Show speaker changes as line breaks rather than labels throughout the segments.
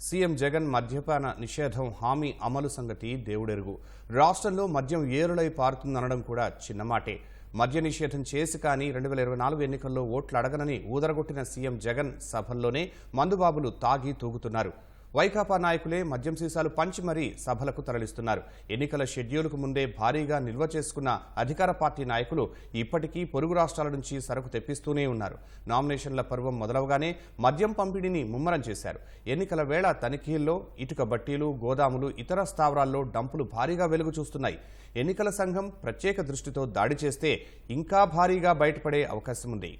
CM Jagan మద్యపాన నిషేధం హామీ అమలు సంగతి దేవుడెరుగు. రాష్ట్రంలో మద్యం ఏరులై పారుతుందనడం కూడా చిన్నమాటే. మద్య నిషేధం చేసి కానీ రెండు వేల ఇరవై నాలుగు ఎన్నికల్లో ఓట్లు అడగనని ఊదరగొట్టిన సీఎం జగన్ సభల్లోనే మందుబాబులు తాగి తూగుతున్నారు. వైకాపా నాయకులే మద్యం సీసాలు పంచి మరీ సభలకు తరలిస్తున్నారు. ఎన్నికల షెడ్యూల్కు ముందే భారీగా నిల్వ చేసుకున్న అధికార పార్టీ నాయకులు ఇప్పటికీ పొరుగు రాష్ట్రాల నుంచి సరుకు తెప్పిస్తూనే ఉన్నారు. నామినేషన్ల పర్వం మొదలవగానే మద్యం పంపిణీని ముమ్మరం చేశారు. ఎన్నికల వేళ తనిఖీల్లో ఇటుక బట్టీలు గోదాములు ఇతర స్థావరాల్లో డంపులు భారీగా వెలుగు చూస్తున్నాయి. ఎన్నికల సంఘం ప్రత్యేక దృష్టితో దాడి చేస్తే ఇంకా భారీగా బయటపడే అవకాశం ఉంది.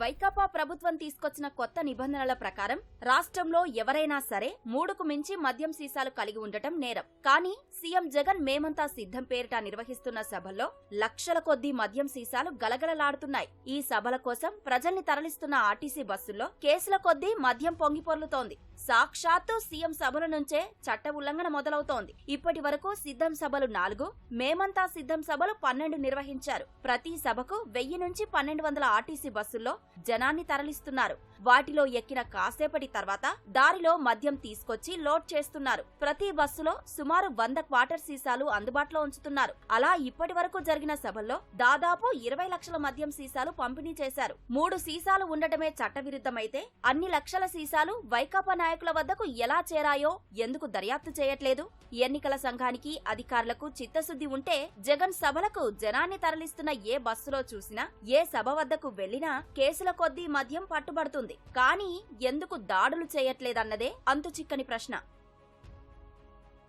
వైకాపా ప్రభుత్వం తీసుకొచ్చిన కొత్త నిబంధనల ప్రకారం రాష్ట్రంలో ఎవరైనా సరే మూడుకు మించి మద్యం సీసాలు కలిగి ఉండటం నేరం. కానీ సీఎం జగన్ మేమంతా సిద్ధం పేరిట నిర్వహిస్తున్న సభల్లో లక్షల కొద్దీ మద్యం సీసాలు గలగలలాడుతున్నాయి. ఈ సభల కోసం ప్రజల్ని తరలిస్తున్న ఆర్టీసీ బస్సుల్లో కేసుల కొద్దీ మద్యం పొంగిపొర్లుతోంది. సాక్షాత్తు సీఎం సభల నుంచే చట్ట ఉల్లంఘన మొదలవుతోంది. ఇప్పటి వరకు సిద్ధం సభలు నాలుగు మేమంతా సిద్ధం సభలు పన్నెండు నిర్వహించారు. ప్రతి సభకు వెయ్యి నుంచి పన్నెండు వందల ఆర్టీసీ బస్సుల్లో జనాన్ని తరలిస్తున్నారు. వాటిలో ఎక్కిన కాసేపటి తర్వాత దారిలో మద్యం తీసుకొచ్చి లోడ్ చేస్తున్నారు. ప్రతి బస్సులో సుమారు వంద క్వార్టర్ సీసాలు అందుబాటులో ఉంచుతున్నారు. అలా ఇప్పటి వరకు జరిగిన సభల్లో దాదాపు ఇరవై లక్షల మద్యం సీసాలు పంపిణీ చేశారు. మూడు సీసాలు ఉండటమే చట్టవిరుద్ధమైతే అన్ని లక్షల సీసాలు వైకాపా నాయకుల వద్దకు ఎలా చేరాయో ఎందుకు దర్యాప్తు చేయట్లేదు? ఎన్నికల సంఘానికి అధికారులకు చిత్తశుద్ధి ఉంటే జగన్ సభలకు జనాన్ని తరలిస్తున్న ఏ బస్సులో చూసినా ఏ సభ వద్దకు వెళ్ళినా కేసుల కొద్దీ మద్యం పట్టుబడుతుంది. కానీ ఎందుకు దాడులు చేయట్లేదన్నదే అంతు చిక్కని ప్రశ్న.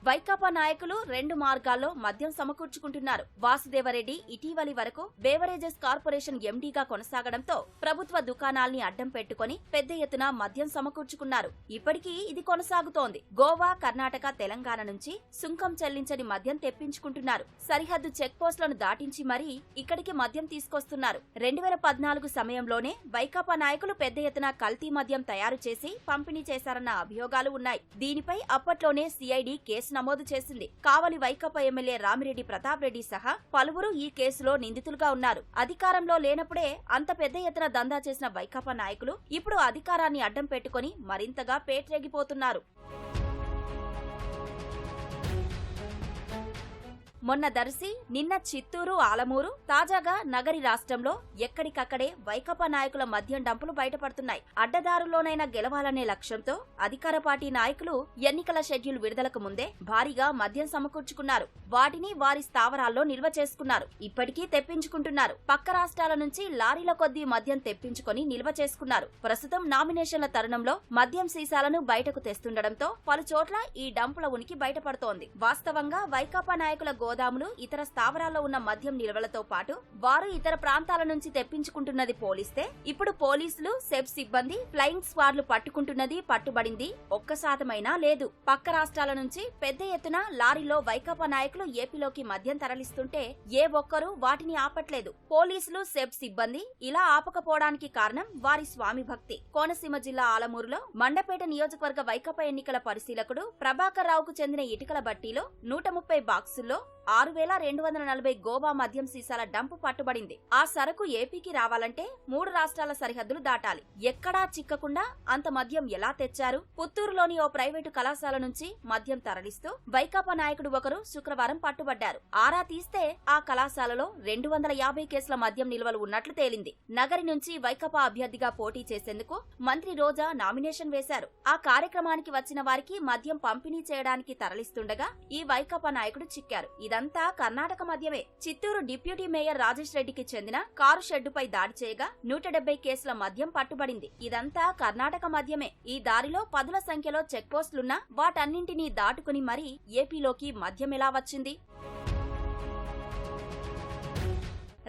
వైకాపా నాయకులు రెండు మార్గాల్లో మద్యం సమకూర్చుకుంటున్నారు. వాసుదేవరెడ్డి ఇటీవలి వరకు బేవరేజెస్ కార్పొరేషన్ ఎండీగా కొనసాగడంతో ప్రభుత్వ దుకాణాల్ని అడ్డం పెట్టుకుని పెద్ద ఎత్తున మద్యం సమకూర్చుకున్నారు. ఇప్పటికీ ఇది కొనసాగుతోంది. గోవా కర్ణాటక తెలంగాణ నుంచి సుంకం చెల్లించని మద్యం తెప్పించుకుంటున్నారు. సరిహద్దు చెక్ పోస్టులను దాటించి మరీ ఇక్కడికి మద్యం తీసుకొస్తున్నారు. రెండు వేల పద్నాలుగు సమయంలోనే వైకాపా నాయకులు పెద్ద ఎత్తున కల్తీ మద్యం తయారు చేసి పంపిణీ చేశారన్న అభియోగాలు ఉన్నాయి. దీనిపై అప్పట్లోనే సిఐడి కేసు నమోదు చేసింది. కావలి వైకాపా ఎమ్మెల్యే రామిరెడ్డి ప్రతాప్ రెడ్డి సహా పలువురు ఈ కేసులో నిందితులుగా ఉన్నారు. అధికారంలో లేనప్పుడే అంత పెద్ద ఎత్తున దందా చేసిన వైకాపా నాయకులు ఇప్పుడు అధికారాన్ని అడ్డం పెట్టుకుని మరింతగా పేట్రేగిపోతున్నారు. మొన్న దర్శి నిన్న చిత్తూరు ఆలమూరు తాజాగా నగరి రాష్ట్రంలో ఎక్కడికక్కడే వైకపా నాయకుల మద్యం డంపులు బయటపడుతున్నాయి. అడ్డదారులోనైనా గెలవాలనే లక్ష్యంతో అధికార పార్టీ నాయకులు ఎన్నికల షెడ్యూల్ విడుదలకు ముందే భారీగా మద్యం సమకూర్చుకున్నారు. వాటిని వారి స్థావరాల్లో నిల్వ చేసుకున్నారు. ఇప్పటికీ తెప్పించుకుంటున్నారు. పక్క రాష్ట్రాల నుంచి లారీల కొద్దీ మద్యం తెప్పించుకొని నిల్వ చేసుకున్నారు. ప్రస్తుతం నామినేషన్ల తరుణంలో మద్యం సీసాలను బయటకు తెస్తుండటంతో పలు చోట్ల ఈ డంపుల ఉనికి బయటపడుతోంది. వాస్తవంగా వైకాపా నాయకుల గోదాములు ఇతర స్థావరాల్లో ఉన్న మద్యం నిల్వలతో పాటు వారు ఇతర ప్రాంతాల నుంచి తెప్పించుకుంటున్నది పోలిస్తే ఇప్పుడు పోలీసులు సెబ్ సిబ్బంది ఫ్లయింగ్ స్క్వాడ్లు పట్టుకుంటున్నది పట్టుబడింది. ఒక్క శాతమైనా లేదు. పక్క రాష్ట్రాల నుంచి పెద్ద ఎత్తున లారీలో వైకాపా నాయకులు ఏపీలోకి మద్యం తరలిస్తుంటే ఏ ఒక్కరూ వాటిని ఆపట్లేదు. పోలీసులు సెబ్ సిబ్బంది ఇలా ఆపకపోవడానికి కారణం వారి స్వామి భక్తి. కోనసీమ జిల్లా ఆలమూరులో మండపేట నియోజకవర్గ వైకాపా ఎన్నికల పరిశీలకుడు ప్రభాకర్ రావుకు చెందిన ఇటుకల బట్టీలో నూట ముప్పై బాక్సుల్లో ఆరు వేల రెండు వందల నలభై గోవా మద్యం సీసాల డంపు పట్టుబడింది. ఆ సరకు ఏపీకి రావాలంటే మూడు రాష్ట్రాల సరిహద్దులు దాటాలి. ఎక్కడా చిక్కకుండా అంత మద్యం ఎలా తెచ్చారు? పుత్తూరులోని ఓ ప్రైవేటు కళాశాల నుంచి మద్యం తరలిస్తూ వైకాపా నాయకుడు ఒకరు శుక్రవారం పట్టుబడ్డారు. ఆరా తీస్తే ఆ కళాశాలలో రెండు వందల యాభై కేసుల మద్యం నిల్వలు ఉన్నట్లు తేలింది. నగరి నుంచి వైకాపా అభ్యర్థిగా పోటీ చేసేందుకు మంత్రి రోజా నామినేషన్ వేశారు. ఆ కార్యక్రమానికి వచ్చిన వారికి మద్యం పంపిణీ చేయడానికి తరలిస్తుండగా ఈ వైకాపా నాయకుడు చిక్కారు. ఇదంతా కర్ణాటక మద్యమే చిత్తూరు డిప్యూటీ మేయర్ రాజేష్ రెడ్డికి చెందిన కారు షెడ్డుపై దాడి చేయగా నూట డెబ్బై కేసుల మద్యం పట్టుబడింది. ఇదంతా కర్ణాటక మద్యమే ఈ దారిలో పదుల సంఖ్యలో చెక్ పోస్టులున్నా వాటన్నింటినీ దాటుకుని మరీ ఏపీలోకి మద్యం ఎలా వచ్చింది?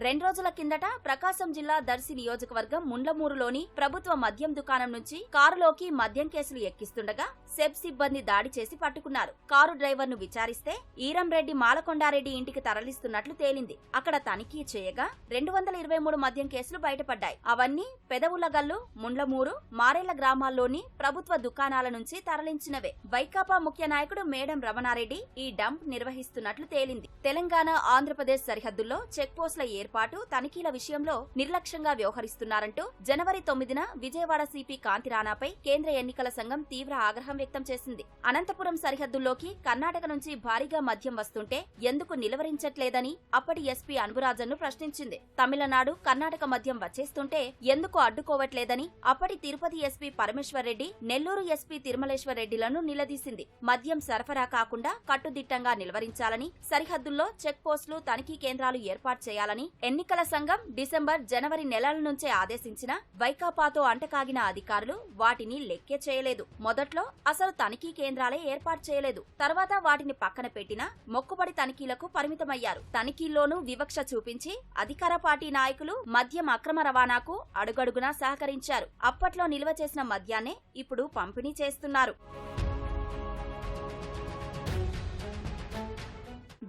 రెండు రోజుల కిందట ప్రకాశం జిల్లా దర్శి నియోజకవర్గం ముండ్లమూరులోని ప్రభుత్వ మద్యం దుకాణం నుంచి కారులోకి మద్యం కేసులు ఎక్కిస్తుండగా సెబ్ సిబ్బంది దాడి చేసి పట్టుకున్నారు. కారు డ్రైవర్ను విచారిస్తే ఈరంరెడ్డి మాలకొండారెడ్డి ఇంటికి తరలిస్తున్నట్లు తేలింది. అక్కడ తనిఖీ చేయగా రెండు వందల ఇరవై మూడు మద్యం కేసులు బయటపడ్డాయి. అవన్నీ పెదవులగల్లు ముండ్లమూరు మారేళ్ళ గ్రామాల్లోని ప్రభుత్వ దుకాణాల నుంచి తరలించినవే. వైకాపా ముఖ్య నాయకుడు మేడం రమణారెడ్డి ఈ డంప్ నిర్వహిస్తున్నట్లు తేలింది. తెలంగాణ ఆంధ్రప్రదేశ్ సరిహద్దుల్లో చెక్ పోస్టుల ఏర్పాటు తనిఖీల విషయంలో నిర్లక్ష్యంగా వ్యవహరిస్తున్నారంటూ జనవరి తొమ్మిదిన విజయవాడ సిపి కాంతిరాణాపై కేంద్ర ఎన్నికల సంఘం తీవ్ర ఆగ్రహం వ్యక్తం చేసింది. అనంతపురం సరిహద్దుల్లోకి కర్ణాటక నుంచి భారీగా మద్యం వస్తుంటే ఎందుకు నిలువరించట్లేదని అప్పటి ఎస్పీ అన్బురాజన్ను ప్రశ్నించింది. తమిళనాడు కర్ణాటక మద్యం వచ్చేస్తుంటే ఎందుకు అడ్డుకోవట్లేదని అప్పటి తిరుపతి ఎస్పీ పరమేశ్వర్ రెడ్డి నెల్లూరు ఎస్పీ తిరుమలేశ్వర్ రెడ్డిలను నిలదీసింది. మద్యం సరఫరా కాకుండా కట్టుదిట్టంగా నిలువరించాలని సరిహద్దుల్లో చెక్ పోస్టులు తనిఖీ కేంద్రాలు ఏర్పాటు చేయాలని ఎన్నికల సంఘం డిసెంబర్ జనవరి నెలల నుంచే ఆదేశించిన వైకాపాతో అంటకాగిన అధికారులు వాటిని లెక్కే చేయలేదు. మొదట్లో అసలు తనిఖీ కేంద్రాలే ఏర్పాటు చేయలేదు. తర్వాత వాటిని పక్కన పెట్టినా మొక్కుబడి తనిఖీలకు పరిమితమయ్యారు. తనిఖీల్లోనూ వివక్ష చూపించి అధికార పార్టీ నాయకులు మద్యం అక్రమ రవాణాకు అడుగడుగునా సహకరించారు. అప్పట్లో నిల్వ చేసిన మద్యాన్నే ఇప్పుడు పంపిణీ చేస్తున్నారు.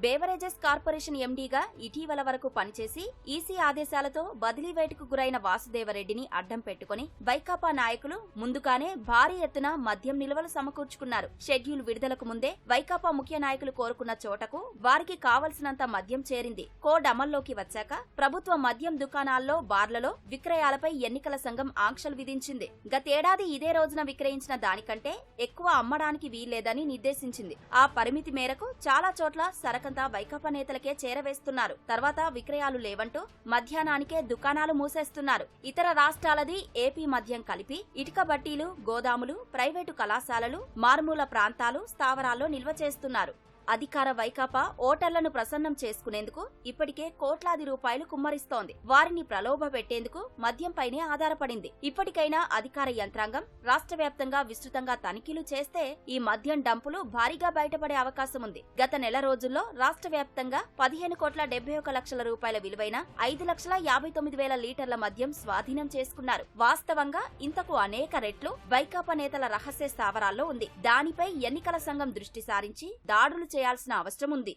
బేవరేజెస్ కార్పొరేషన్ ఎండీగా ఇటీవల వరకు పనిచేసి ఈసీ ఆదేశాలతో బదిలీ వేటుకు గురైన వాసుదేవరెడ్డిని అడ్డం పెట్టుకుని వైకాపా నాయకులు ముందుగానే భారీ ఎత్తున మద్యం నిల్వలు సమకూర్చుకున్నారు. షెడ్యూల్ విడుదలకు ముందే వైకాపా ముఖ్య నాయకులు కోరుకున్న చోటకు వారికి కావలసినంత మద్యం చేరింది. కోడ్ అమల్లోకి వచ్చాక ప్రభుత్వ మద్యం దుకాణాల్లో బార్లలో విక్రయాలపై ఎన్నికల సంఘం ఆంక్షలు విధించింది. గతేడాది ఇదే రోజున విక్రయించిన దానికంటే ఎక్కువ అమ్మడానికి వీల్లేదని నిర్దేశించింది. ఆ పరిమితి మేరకు చాలా చోట్ల సరకం అంతా వైకాపా నేతలకే చేరవేస్తున్నారు. తర్వాత విక్రయాలు లేవంటూ మధ్యాహ్నానికే దుకాణాలు మూసేస్తున్నారు. ఇతర రాష్ట్రాలది ఏపీ మద్యం కలిపి ఇటుక బట్టీలు గోదాములు ప్రైవేటు కళాశాలలు మారుమూల ప్రాంతాలు స్థావరాల్లో నిల్వ చేస్తున్నారు. అధికార వైకాపా ఓటర్లను ప్రసన్నం చేసుకునేందుకు ఇప్పటికే కోట్లాది రూపాయలు కుమ్మరిస్తోంది. వారిని ప్రలోభ పెట్టేందుకు మద్యంపైనే ఆధారపడింది. ఇప్పటికైనా అధికార యంత్రాంగం రాష్ట్ర వ్యాప్తంగా విస్తృతంగా తనిఖీలు చేస్తే ఈ మద్యం డంపులు భారీగా బయటపడే అవకాశం ఉంది. గత నెల రోజుల్లో రాష్ట్ర వ్యాప్తంగా పదిహేను కోట్ల డెబ్బై ఒక లక్షల రూపాయల విలువైన ఐదు లక్షల యాభై తొమ్మిది వేల లీటర్ల మద్యం స్వాధీనం చేసుకున్నారు. వాస్తవంగా ఇంతకు అనేక రెట్లు వైకాపా నేతల రహస్య స్థావరాల్లో ఉంది. దానిపై ఎన్నికల సంఘం దృష్టి సారించి దాడులు చేయాల్సిన అవసరం ఉంది.